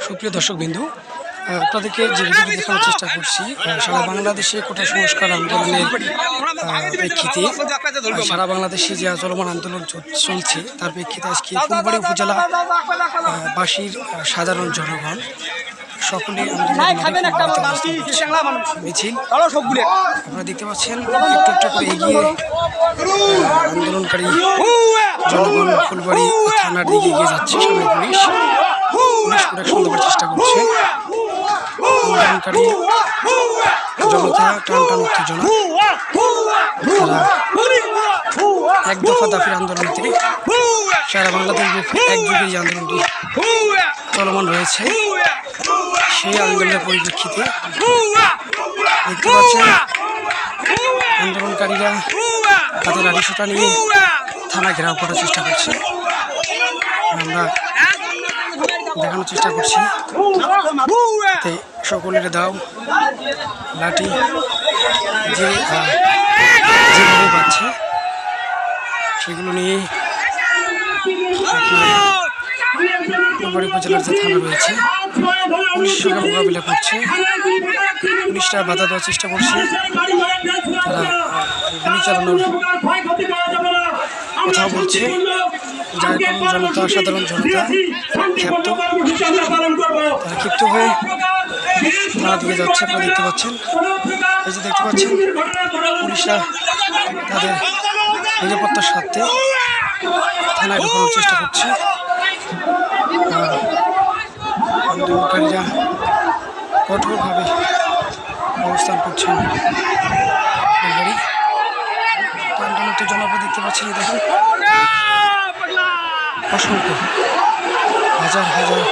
সুপ্রিয় দর্শক বিন্দু আপনাদেরকে যে ভিডিওটি দেখানোর চেষ্টা করছি সারা বাংলাদেশে কোটা সংস্কার আন্দোলনের প্রেক্ষিতে সারা বাংলাদেশে যে চলমান আন্দোলন চল- চলছে তার প্রেক্ষিতে আজকে ফুলবাড়ি উপজেলা বাসীর সাধারণ জনগণ সকলে। মিছিল আপনারা দেখতে পাচ্ছেন একটু একটু করে এগিয়ে আন্দোলনকারী জনগণ ফুলবাড়ি থানার দিকে এগিয়ে যাচ্ছে সামনে পুলিশ। প্রোটেকশন দেওয়ার চেষ্টা করছে। আন্দোলনকারী জনতা টান টান উত্তেজনা এক দফা দাফির আন্দোলনতে সারা বাংলাদেশ একযোগে আন্দোলনটি চলমান রয়েছে। সেই আন্দোলনের পরিপ্রেক্ষিতে দেখতে আন্দোলনকারীরা তাদের আড়িশোটা নিয়ে থানা ঘেরাও করার চেষ্টা করছে। আমরা দেখানোর চেষ্টা করছি। সকলের দাও, লাঠি, যে যেভাবে পাচ্ছে সেগুলো নিয়ে উপজেলার যে থানা রয়েছে, পুলিশ সঙ্গে মোকাবিলা করছে। পুলিশরা বাধা দেওয়ার চেষ্টা করছে। তারা গুলি চালানোর কথা বলছে। জনতা সাধারণ জনতা ক্ষিপ্ত তারা ক্ষিপ্ত হয়ে দিকে যাচ্ছে আপনারা দেখতে পাচ্ছেন। এই যে দেখতে পাচ্ছেন পুলিশরা তাদের নিরাপত্তার স্বার্থে থানায় ঢোকানোর চেষ্টা করছে। আর আন্দোলনকারীরা কঠোরভাবে অবস্থান করছেন। ফুলবাড়ি টানটান উত্তেজনা দেখতে পাচ্ছেন এই দেখুন অসংখ্য। হাজার হাজার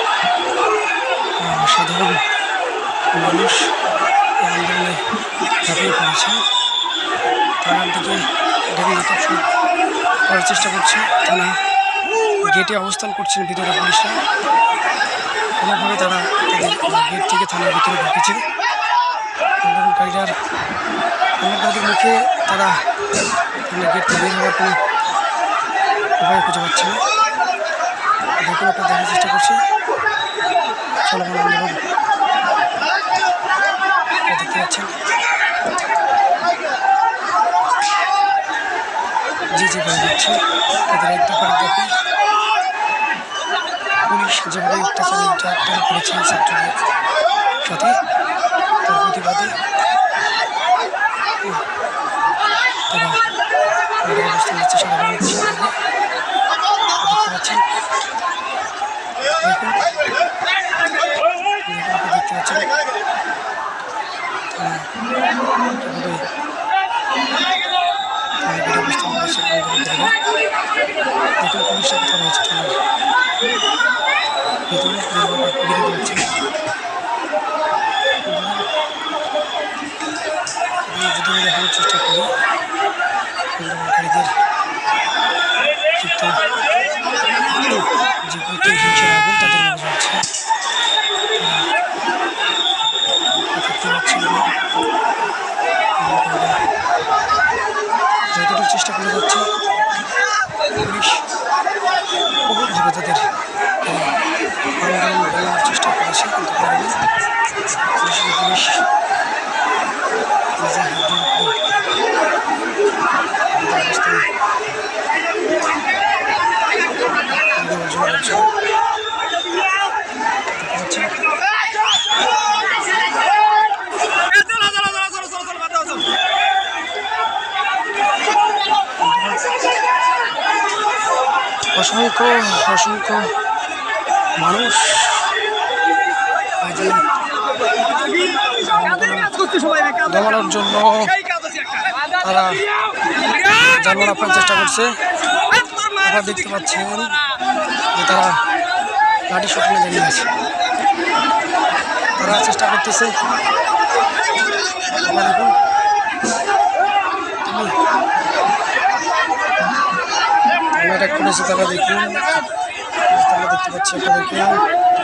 সাধারণ মানুষ এই আন্দোলনে ঝাঁপিয়ে পড়েছে। দিকে ঢেকে নিতে করার চেষ্টা করছে। থানা গেটে অবস্থান করছেন ভিতরে পুলিশরা। কোনোভাবে তারা গেট থেকে থানার ভিতরে ঢুকেছে। আন্দোলনকারীরা আন্দোলনকারীদের মুখে তারা গেট থেকে বের হওয়ার কোনো উপায় খুঁজে পাচ্ছে না। দেখুন দেখার চেষ্টা করছি। চলমান দেখতে পাচ্ছেন যে যেভাবে যাচ্ছে। তাদের এক এক দফা পুলিশ যেভাবে অত্যাচার নির্যাতন করেছে ছাত্রদের সাথে তার প্রতিবাদে উম, তারা মাঠে অবস্থান নিচ্ছে সারা বাংলাদেশের মধ্যে। দেখতে পাচ্ছেন দেখুন দেখুন আপনি দেখতে পাচ্ছেন দেখুন পুলিশরা কোথাও রয়েছে ভেতরে না আমি যদি দেখানোর চেষ্টা করি আন্দোলনকারীদের ক্ষিপ্ত যে প্রতি হিংসার আগুন তাদের মনে জ্বলছে দেখতে পাচ্ছেন যতটুকু চেষ্টা করে যাচ্ছে পুলিশ বহুভাবে তাদের এই আন্দোলন দমানোর চেষ্টা করেছে কিন্তু পারেনি পুলিশের পুলিশ নিজের হাতের উপরে তাদের অবস্থান দেওয়ার জন্য বলছে দেখতে পাচ্ছেন অসংখ্য অসংখ্য মানুষ দমানোর জন্য তারা জানার আপনার চেষ্টা করছে। আপনারা দেখতে পাচ্ছেন যে তারা লাঠি স্বপ্নে দাঁড়িয়ে আছে তারা চেষ্টা করতেছে। দেখুন। অ্যাটাক করেছি তারা দেখুন তারা দেখতে পাচ্ছি আপনাদেরকে দেখুন